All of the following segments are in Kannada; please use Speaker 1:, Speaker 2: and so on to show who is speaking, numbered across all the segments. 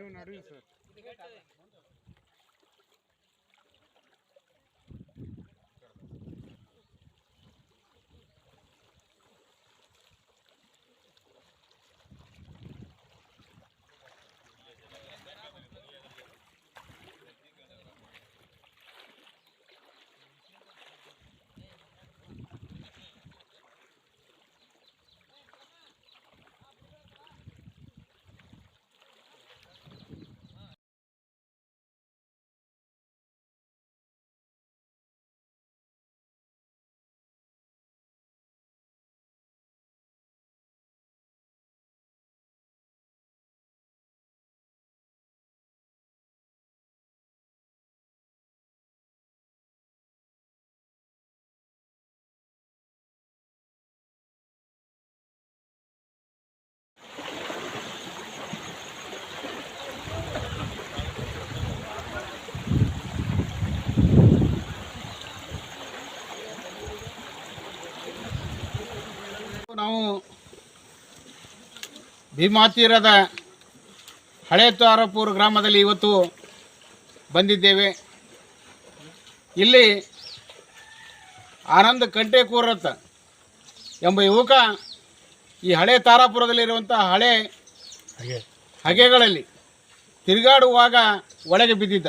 Speaker 1: ನೀವು ನಡೀರಿ ಸರ್
Speaker 2: ನಾವು ಭೀಮಾ ತೀರದ ಹಳೆ ತಾರಪುರ ಗ್ರಾಮದಲ್ಲಿ ಇವತ್ತು ಬಂದಿದ್ದೇವೆ. ಇಲ್ಲಿ ಆನಂದ್ ಕಂಟೇಕೂರತ್ ಎಂಬ ಯುವಕ ಈ ಹಳೆ ತಾರಾಪುರದಲ್ಲಿರುವಂಥ ಹಳೆ ಹಗೆಗಳಲ್ಲಿ ತಿರುಗಾಡುವಾಗ ಒಳಗೆ ಬಿದ್ದಿದ್ದ.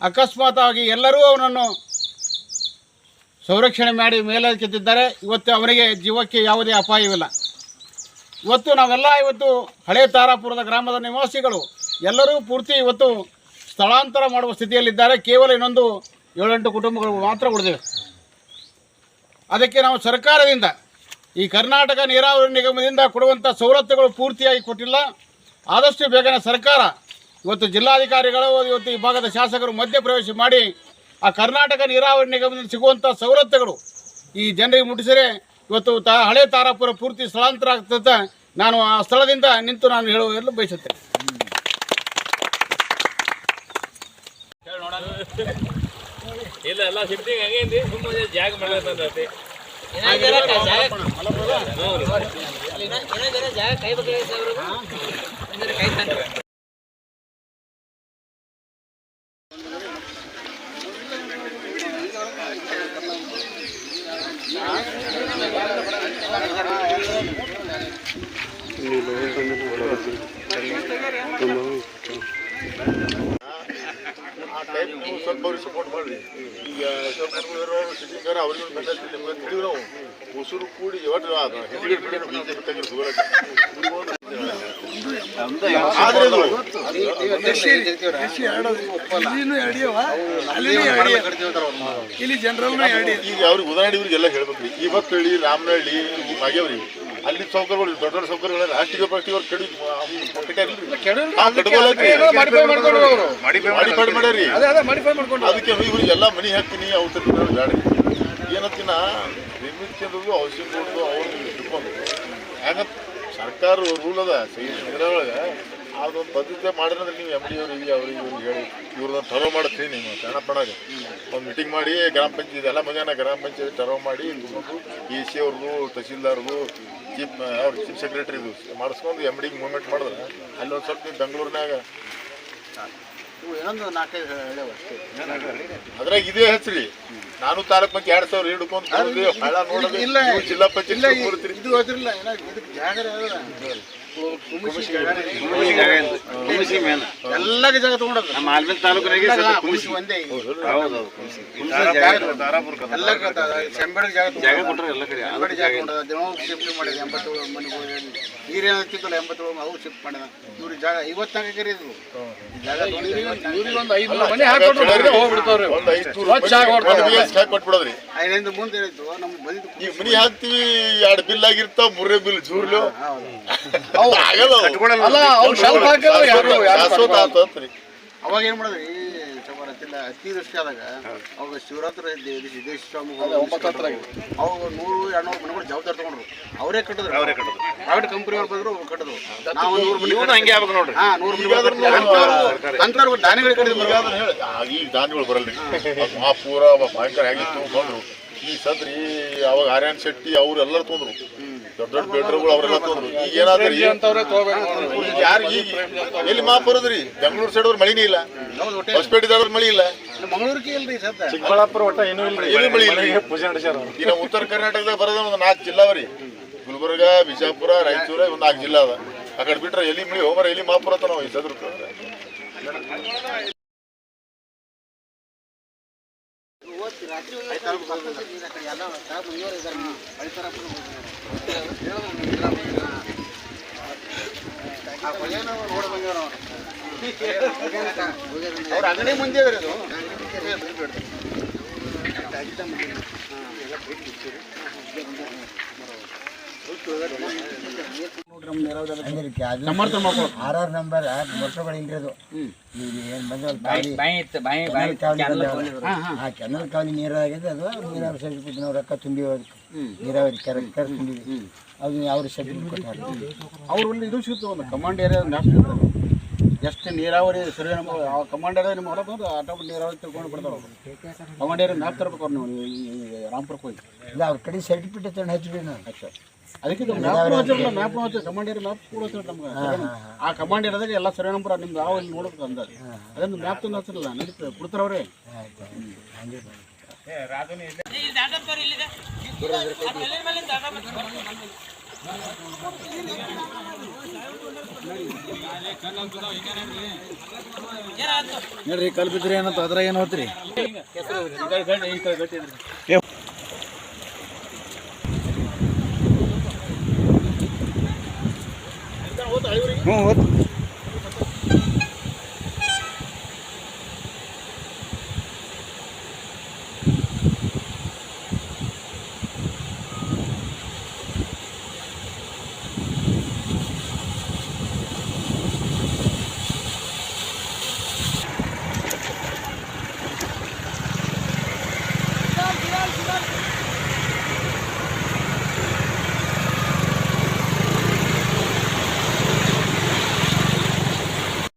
Speaker 2: ಅಕಸ್ಮಾತಾಗಿ ಎಲ್ಲರೂ ಅವನನ್ನು ಸಂರಕ್ಷಣೆ ಮಾಡಿ ಮೇಲೆತ್ತಿದ್ದಾರೆ ಇವತ್ತು ಅವನಿಗೆ ಜೀವಕ್ಕೆ ಯಾವುದೇ ಅಪಾಯವಿಲ್ಲ. ಇವತ್ತು ನಾವೆಲ್ಲ ಇವತ್ತು ಹಳೆ ತಾರಾಪುರದ ಗ್ರಾಮದ ನಿವಾಸಿಗಳು. ಎಲ್ಲರೂ ಪೂರ್ತಿ ಇವತ್ತು ಸ್ಥಳಾಂತರ ಮಾಡುವ ಸ್ಥಿತಿಯಲ್ಲಿದ್ದಾರೆ. ಕೇವಲ ಇನ್ನೊಂದು ಏಳೆಂಟು ಕುಟುಂಬಗಳು ಮಾತ್ರ ಉಳಿದಿವೆ. ಅದಕ್ಕೆ ನಾವು ಸರ್ಕಾರದಿಂದ ಈ ಕರ್ನಾಟಕ ನೀರಾವರಿ ನಿಗಮದಿಂದ ಕೊಡುವಂಥ ಸವಲತ್ತುಗಳು ಪೂರ್ತಿಯಾಗಿ ಕೊಟ್ಟಿಲ್ಲ. ಆದಷ್ಟು ಬೇಗನೆ ಸರ್ಕಾರ ಇವತ್ತು ಜಿಲ್ಲಾಧಿಕಾರಿಗಳು, ಇವತ್ತು ಈ ಭಾಗದ ಶಾಸಕರು ಮಧ್ಯಪ್ರವೇಶ ಮಾಡಿ ಆ ಕರ್ನಾಟಕ ನೀರಾವರಿ ನಿಗಮದಿಂದ ಸಿಗುವಂಥ ಸವಲತ್ತುಗಳು ಈ ಜನರಿಗೆ ಮುಟ್ಟಿಸಿದರೆ ಇವತ್ತು ತಾ ಹಳೆ ತಾರಾಪುರ ಪೂರ್ತಿ ಸ್ಥಳಾಂತರ ಆಗ್ತದೆ. ನಾನು ಆ ಸ್ಥಳದಿಂದ ನಿಂತು ನಾನು ಹೇಳುವುದನ್ನು ಬಯಸುತ್ತೇನೆ.
Speaker 3: ಇಲ್ಲ ಎಲ್ಲ ಶಿಫ್ಟಿಂಗ್ ಸುಮ್ಮನೆ ಜಾಗ
Speaker 4: ಕೈ ಬಗ್ಗೆ
Speaker 5: ಸ್ವಲ್ಪ ಸಪೋರ್ಟ್ ಈಗ ಅವ್ರಿಗೆ ಕೂಡಿ
Speaker 2: ಇಲ್ಲಿ ಜನರಲ್
Speaker 5: ಈಗ ಅವ್ರಿಗೆ ಉದಾಹರಣೆ ಇವ್ರಿಗೆಲ್ಲ ಹೇಳ್ಬೇಕ್ರಿ ಇವತ್ತು ಹೇಳಿ ರಾಮನಹಳ್ಳಿ ಆಗ್ಯಾವ್ರಿ ಅಲ್ಲಿ ಸೌಕರ್ಯಗಳು ದೊಡ್ಡ ದೊಡ್ಡ ಸೌಕರ್ಯಗಳು ರಾಷ್ಟ್ರೀಯ ಪಾರ್ಟಿ ಅವ್ರು ಕೆಡಿ ಮಾಡಿಫೈ ಮಾಡ್ಯಾರಿ. ಅದಕ್ಕೆ ಇವ್ರಿಗೆಲ್ಲ ಮನಿ ಹಾಕ್ತೀನಿ ಅವ್ರ ಬ್ಯಾಡ ಏನತ್ತಿನ ನಿರ್ಮಿತ ಕೇಂದ್ರದ್ದು ಔಷಧಿ ಕೊಡೋದು ಅವ್ರು ಇಟ್ಕೊಂಡು. ಹ್ಯಾಂಗ ಸರ್ಕಾರ ರೂಲ್ ಅದ ಇದ್ರೊಳಗೆ ಅದೊಂದು ಪದ್ಧತಿ ಮಾಡಿದ್ರೆ ನೀವು ಎಂ ಡಿ ಅವ್ರಿಗೆ ಅವ್ರಿಗೆ ಇವ್ರಿಗೆ ಹೇಳಿ ಇವ್ರನ್ನ ಟರ್ವ್ ಮಾಡ್ತೀವಿ ನೀವು ಕನ್ನಪ್ಪನಾಗ ಒಂದು ಮೀಟಿಂಗ್ ಮಾಡಿ ಗ್ರಾಮ ಪಂಚಾಯತ್ ಎಲ್ಲ ಮಧ್ಯಾಹ್ನ ಗ್ರಾಮ ಪಂಚಾಯತ್ ಟರ್ವ್ ಮಾಡಿ ಈ ಇ ಸಿ ಅವ್ರಿಗೂ ತಹಸೀಲ್ದಾರ್ದು ಚೀಫ್ ಅವ್ರ ಚೀಫ್ ಸೆಕ್ರೆಟರಿ ಮಾಡಿಸ್ಕೊಂಡು ಎಂ ಡಿಗೆ ಮೂವ್ಮೆಂಟ್ ಮಾಡಿದ್ರೆ ಅಲ್ಲಿ ಒಂದು ಸ್ವಲ್ಪ ಬೆಂಗಳೂರಿನಾಗ ಅದ್ರಾಗ ಇದೇ ಹೆಸರಿ. ನಾನು ತಾಲೂಕ್ ಪಂಚಾಯತ್ ಎರಡ್ ಸಾವಿರ ಹಿಡ್ಕೊಂಡು ಹಳ್ಳ ನೋಡೋದು,
Speaker 2: ಇಲ್ಲ
Speaker 5: ಜಿಲ್ಲಾ ಪಂಚಾಯತ್ ಕೊಡ್ತೀರಿ.
Speaker 2: ಇದು ಗೊತ್ತಿರಲಿಲ್ಲ ಇದಕ್ಕೆ ಜಾಗ ಎಲ್ಲಗೆ ಜಾಗ ತಗೊಂಡದ್ದು
Speaker 3: ನಮ್ಮ ಆಲ್ಮೇಲ್ ತಾಲೂಕಿನಾಗೆ
Speaker 2: ಎಲ್ಲ ಕುಂಸಿ ಒಂದೇ ಇದೆ. ಎಲ್ಲ ಜಾಗ
Speaker 3: ಜಾಗ ಕೊಟ್ಟರೆ ಎಲ್ಲ ಕಡೆ
Speaker 2: ಜಾಗ ಶಿಫ್ಟ್ ಮಾಡಿದ ಎಂಬತ್ತೇಳು ಮನೆಗಳು ಎಂಬತ್ತೇಳು ಅವು ಶಿಫ್ಟ್ ಮಾಡಿದ. ಒಂದು ಐದು ಮನೆ
Speaker 5: ಒಂದ್ BS ಹಾಕಿ ಕೊಟ್ಬಿಡೋದ್ರಿ.
Speaker 2: ಐದರಿಂದ ಮುಂದೆ ನಮ್ಗೆ ಬಂದಿದ್ದು
Speaker 5: ಈಗ ಮನಿ ಹಾಕ್ತಿವಿ ಎರಡು ಬಿಲ್ ಆಗಿರ್ತಾವ ಮೂರೇ ಬಿಲ್ ಜೂರ್ಲು.
Speaker 2: ಹೌದು.
Speaker 5: ಆಗಲ್ಲ. ಅವು. ಶಾಶ್ವತ ಆತಂತ್ರಿ
Speaker 2: ಅವಾಗ ಏನ್ ಮಾಡಿದ್ರಿ? ಸ್ವಲ್ಪ ಅತಿಲ್ಲ ಅತಿ ದೃಷ್ಟಿ ಆದಾಗ ಅವಾಗ ಶಿವರಾತ್ರಿ ದೇಶ ಸ್ವಾಮಿ ಅವಾಗ ನೂರು ಎರಡ್ನೂರು ಮನೆಗಳು ಜವಾಬ್ದಾರಿ ತಗೊಂಡ್ರು. ಅವರೇ ಕಟ್ಟಿದ್ರು. ಅವರೇ ಕಟ್ಟಿದ್ರು. ಪ್ರೈವೇಟ್ ಕಂಪನಿ ಅವ್ರು ಬಂದ್ರು ಅವ್ರು ಕಟ್ಟಿದ್ರು. ನಾವು ನೂರು ಮನೆ
Speaker 3: ಹಂಗೆ ಆಗ್ಬೇಕು ನೋಡ್ರಿ.
Speaker 2: ಹಾ ನೂರು ಮನೆ ಅಂತವ್ರು ದಾನಿಗಳು ಕಟ್ಟಿದ್ರು.
Speaker 5: ಈಗ ಹೇಳಿ, ಆ, ದಾನಿಗಳು ಬರಲ್ರಿ. ಅದು ಆ ಪೂರ ಭಯಂಕರ ಆಗಿತ್ತು ಬಂದ್ರು ಈ ಸದ್ರಿ ಅವಾಗ ಆರ್ಯನ್ ಶೆಟ್ಟಿ ಅವ್ರು ಎಲ್ಲರೂ ತೊಂದ್ರು ದೊಡ್ಡ ದೊಡ್ಡ ಬೇಟ್ರುಗಳು ಅವರೆಲ್ಲ ತೊಗೊಂಡ್ರು ಈಗ ಏನಾದ್ರಿ ಯಾರು ಈಗ ಎಲ್ಲಿ ಮಾಪ್ ಬರೋದ್ರಿ? ಬೆಂಗಳೂರು ಸೈಡ್ ಅವ್ರ ಮಳಿನೇ ಇಲ್ಲ. ಹೊಸಪೇಟೆದವ್ರ ಮಳಿ ಇಲ್ಲ.
Speaker 1: ಚಿಕ್ಕಬಳ್ಳಾಪುರ ಒಟ್ಟ ಏನೂ ಇಲ್ಲ.
Speaker 5: ಮಳಿ ಇಲ್ಲ. ಈಗ ಉತ್ತರ ಕರ್ನಾಟಕದಾಗ ಬರೋದ ಒಂದು ನಾಲ್ಕು ಜಿಲ್ಲಾ ಅವರಿ ಗುಲ್ಬರ್ಗ ಬಿಜಾಪುರ ರಾಯಚೂರ ಒಂದು ನಾಲ್ಕು ಜಿಲ್ಲಾ ಅದ. ಆ ಕಡೆ ಬಿಟ್ರೆ ಎಲ್ಲಿ ಮಳಿ ಹೋಗ್ರ ಎಲ್ಲಿ ಮಾಪುರ ಅಂತ ನಾವು ಈ
Speaker 2: ಅವ್ರ ಅಂಗಡಿ ಮುಂದೆ ಇದ್ರಿ ಅದು ಸಮರ್ಥ ಮಾಡ್ಕೊಳ್ಳಿ
Speaker 6: ಆರ್ ಆರ್ ನಂಬರ್ ಏನ್ ಬಂದವಲ್ಲ
Speaker 4: ಬಾಯಿ ಬಾಯಿ ಬಾಯಿ.
Speaker 6: ಆ ಕೆನಲ್ ಕಾವಲಿ ನೀರಾಗಿದೆ ಅದು ನೀರಾವರಿ ಸರ್ಟಿಫಿಕೇಟ್ ನಾವು ರೊಕ್ಕ ತುಂಬಿ ನೀರಾವರಿ ಕೆರೆ ಕೆರೆ ತುಂಬಿವಿ ಅದು ಅವ್ರ ಸರ್ಟಿಫಿಕೇಟ್ ಕೊಟ್ಟಾರೆ.
Speaker 2: ಅವ್ರು ಇಲ್ಲಿ ಇದು ಸಿಗುತ್ತೆ ಒಂದು ಕಮಾಂಡ್ ಏರಿಯಾ ಎಷ್ಟು ನೀರಾವರಿ ಸರಿ ನಮ್ಮ ಆ ಕಮಾಂಡ್ ಏರಿಯಾ ನಿಮ್ಮ ಹೊರಗೆ ಬಂದು ಆಟೋಮೆಟಿಕ್ ನೀರಾವರಿ ತಿಳ್ಕೊಂಡು ಬರ್ತಾರೆ ಅವರು. ಕಮಾಂಡ್ ಏರಿಯಾ ಮ್ಯಾಪ್ ತರ್ಬೇಕು ಅವ್ರು ನೀವು ರಾಮ್ಪುರಕ್ಕೆ ಹೋಗಿ.
Speaker 6: ಇಲ್ಲ ಅವ್ರ ಕಡೆ ಸರ್ಟಿಫಿಕೇಟ್ ಹಚ್ಚಿ ನಾನು.
Speaker 2: ಅಷ್ಟೇ ಅದಕ್ಕೆ ಮ್ಯಾಪ್ ಮ್ಯಾಪ್ ಕೂಡ ನಮ್ಗೆ. ಆ ಕಮಾಂಡ್ ಇರೋದಾಗ ಎಲ್ಲ ಸರಿ ನಂಬರ್ ನಿಮ್ದು ಯಾವ ಇಲ್ಲಿ ನೋಡಬೇಕು ಅಂದಾಜು ಅದನ್ನು ಮ್ಯಾಪ್ ತಂದು ಹಚ್ಚಿರಲ್ಲ ನಡೀತದೆ ಕೊಡ್ತಾರ ಅವ್ರೆ. ನೋಡ್ರಿ ಕಲ್ಪಿದ್ರಿ ಏನಂತ ಅದ್ರಾಗ ಏನು ಹೋತ್ರಿ
Speaker 6: Ну вот.